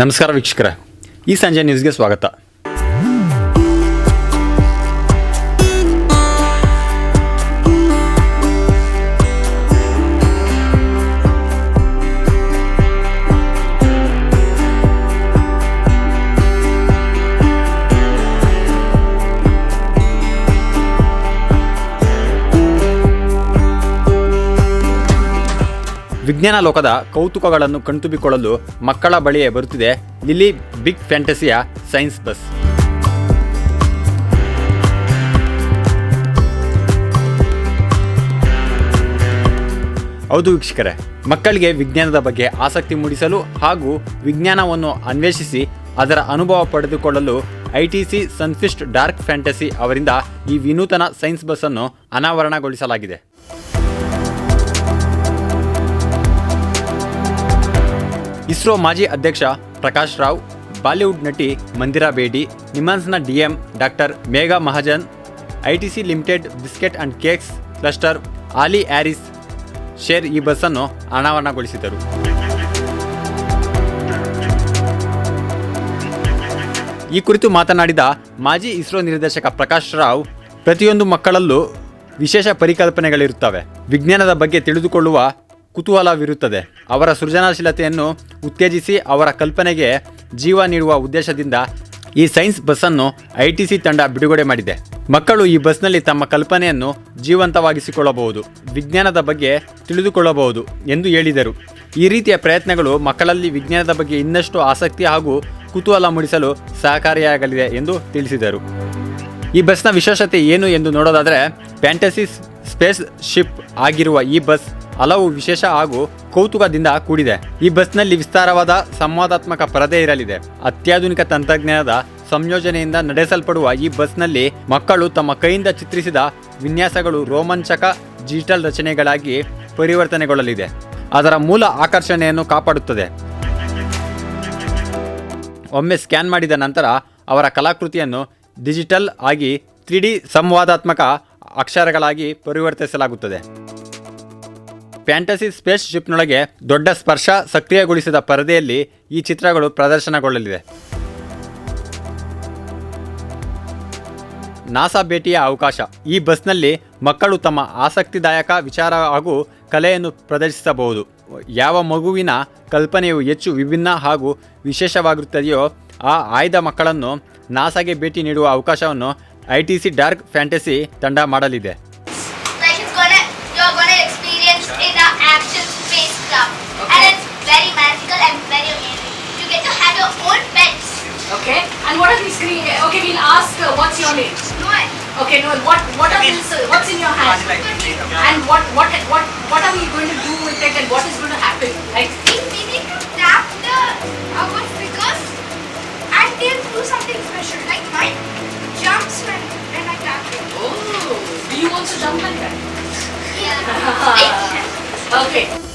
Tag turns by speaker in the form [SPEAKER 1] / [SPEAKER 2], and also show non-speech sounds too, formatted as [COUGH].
[SPEAKER 1] ನಮಸ್ಕಾರ ವೀಕ್ಷಕರ ಈ ಸಂಜೆ ನ್ಯೂಸ್ಗೆ ಸ್ವಾಗತ. ವಿಜ್ಞಾನ ಲೋಕದ ಕೌತುಕಗಳನ್ನು ಕಣ್ತುಂಬಿಕೊಳ್ಳಲು ಮಕ್ಕಳ ಬಳಿಯೇ ಬರುತ್ತಿದೆ ಲಿಲಿ ಬಿಗ್ ಫ್ಯಾಂಟಸಿಯ ಸೈನ್ಸ್ ಬಸ್. ಹೌದು ವೀಕ್ಷಕರೇ, ಮಕ್ಕಳಿಗೆ ವಿಜ್ಞಾನದ ಬಗ್ಗೆ ಆಸಕ್ತಿ ಮೂಡಿಸಲು ಹಾಗೂ ವಿಜ್ಞಾನವನ್ನು ಅನ್ವೇಷಿಸಿ ಅದರ ಅನುಭವ ಪಡೆದುಕೊಳ್ಳಲು I T C Sunfeast dark fantasy ಅವರಿಂದ ಈ ವಿನೂತನ ಸೈನ್ಸ್ ಬಸ್ ಅನ್ನು ಅನಾವರಣಗೊಳಿಸಲಾಗಿದೆ. ಇಸ್ರೋ ಮಾಜಿ ಅಧ್ಯಕ್ಷ ಪ್ರಕಾಶ್ ರಾವ್, ಬಾಲಿವುಡ್ ನಟಿ Mandira Bedi ನಿಮಾನ್ಸ್ನ DM doctor Megha Mahajan ITC limited biscuit and cakes cluster Ali Aris share ಈ ಬಸ್ಸನ್ನು ಅನಾವರಣಗೊಳಿಸಿದರು ಈ ಕುರಿತು ಮಾತನಾಡಿದ ಮಾಜಿ ಇಸ್ರೋ ನಿರ್ದೇಶಕ ಪ್ರಕಾಶ್ ರಾವ್, ಪ್ರತಿಯೊಂದು ಮಕ್ಕಳಲ್ಲೂ ವಿಶೇಷ ಪರಿಕಲ್ಪನೆಗಳಿರುತ್ತವೆ. ವಿಜ್ಞಾನದ ಬಗ್ಗೆ ತಿಳಿದುಕೊಳ್ಳುವ ಕುತೂಹಲವಿರುತ್ತದೆ. ಅವರ ಸೃಜನಶೀಲತೆಯನ್ನು ಉತ್ತೇಜಿಸಿ ಅವರ ಕಲ್ಪನೆಗೆ ಜೀವ ನೀಡುವ ಉದ್ದೇಶದಿಂದ ಈ ಸೈನ್ಸ್ ಬಸ್ಸನ್ನು ಐ ಟಿ ಸಿ ತಂಡ ಬಿಡುಗಡೆ ಮಾಡಿದೆ. ಮಕ್ಕಳು ಈ ಬಸ್ನಲ್ಲಿ ತಮ್ಮ ಕಲ್ಪನೆಯನ್ನು ಜೀವಂತವಾಗಿಸಿಕೊಳ್ಳಬಹುದು, ವಿಜ್ಞಾನದ ಬಗ್ಗೆ ತಿಳಿದುಕೊಳ್ಳಬಹುದು ಎಂದು ಹೇಳಿದರು. ಈ ರೀತಿಯ ಪ್ರಯತ್ನಗಳು ಮಕ್ಕಳಲ್ಲಿ ವಿಜ್ಞಾನದ ಬಗ್ಗೆ ಇನ್ನಷ್ಟು ಆಸಕ್ತಿ ಹಾಗೂ ಕುತೂಹಲ ಮೂಡಿಸಲು ಸಹಕಾರಿಯಾಗಲಿದೆ ಎಂದು ತಿಳಿಸಿದರು. ಈ ಬಸ್ನ ವಿಶೇಷತೆ ಏನು ಎಂದು ನೋಡೋದಾದರೆ, ಫ್ಯಾಂಟಸಿ ಸ್ಪೇಸ್ ಶಿಪ್ ಆಗಿರುವ ಈ ಬಸ್ ಹಲವು ವಿಶೇಷ ಹಾಗೂ ಕೌತುಕದಿಂದ ಕೂಡಿದೆ. ಈ ಬಸ್ನಲ್ಲಿ ವಿಸ್ತಾರವಾದ ಸಂವಾದಾತ್ಮಕ ಪರದೆ ಇರಲಿದೆ. ಅತ್ಯಾಧುನಿಕ ತಂತ್ರಜ್ಞಾನದ ಸಂಯೋಜನೆಯಿಂದ ನಡೆಸಲ್ಪಡುವ ಈ ಬಸ್ನಲ್ಲಿ ಮಕ್ಕಳು ತಮ್ಮ ಕೈಯಿಂದ ಚಿತ್ರಿಸಿದ ವಿನ್ಯಾಸಗಳು ರೋಮಾಂಚಕ ಡಿಜಿಟಲ್ ರಚನೆಗಳಾಗಿ ಪರಿವರ್ತನೆಗೊಳ್ಳಲಿದೆ. ಅದರ ಮೂಲ ಆಕರ್ಷಣೆಯನ್ನು ಕಾಪಾಡುತ್ತದೆ. ಒಮ್ಮೆ ಸ್ಕ್ಯಾನ್ ಮಾಡಿದ ನಂತರ ಅವರ ಕಲಾಕೃತಿಯನ್ನು ಡಿಜಿಟಲ್ ಆಗಿ ತ್ರೀ ಡಿ ಸಂವಾದಾತ್ಮಕ ಅಕ್ಷರಗಳಾಗಿ ಪರಿವರ್ತಿಸಲಾಗುತ್ತದೆ. ಫ್ಯಾಂಟಸಿ ಸ್ಪೇಸ್ ಶಿಪ್ನೊಳಗೆ ದೊಡ್ಡ ಸ್ಪರ್ಶ ಸಕ್ರಿಯಗೊಳಿಸಿದ ಪರದೆಯಲ್ಲಿ ಈ ಚಿತ್ರಗಳು ಪ್ರದರ್ಶನಗೊಳ್ಳಲಿದೆ. ನಾಸಾ ಭೇಟಿಯ ಅವಕಾಶ. ಈ ಬಸ್ನಲ್ಲಿ ಮಕ್ಕಳು ತಮ್ಮ ಆಸಕ್ತಿದಾಯಕ ವಿಚಾರ ಹಾಗೂ ಕಲೆಯನ್ನು ಪ್ರದರ್ಶಿಸಬಹುದು. ಯಾವ ಮಗುವಿನ ಕಲ್ಪನೆಯು ಹೆಚ್ಚು ವಿಭಿನ್ನ ಹಾಗೂ ವಿಶೇಷವಾಗಿರುತ್ತದೆಯೋ ಆ ಆಯ್ದ ಮಕ್ಕಳನ್ನು ನಾಸಾಗೆ ಭೇಟಿ ನೀಡುವ ಅವಕಾಶವನ್ನು I T C dark fantasy ತಂಡ ಮಾಡಲಿದೆ.
[SPEAKER 2] in the actual spacecraft.
[SPEAKER 3] Okay. And
[SPEAKER 2] it's very magical and very amazing. You get to have your own pets.
[SPEAKER 3] Okay. And what are these green? Okay, we'll ask. Uh, what's your name?
[SPEAKER 2] Noel.
[SPEAKER 3] Okay, Noel. What What are these? Uh, what's in your hand? And what What What What are we going to do with it? And what is going to happen? Like
[SPEAKER 2] we, we need to tap the uh, hours because I can do something special. Like mine jumps when when I tap it.
[SPEAKER 3] Oh, do you also jump like that?
[SPEAKER 2] Yeah. [LAUGHS]
[SPEAKER 3] Okay.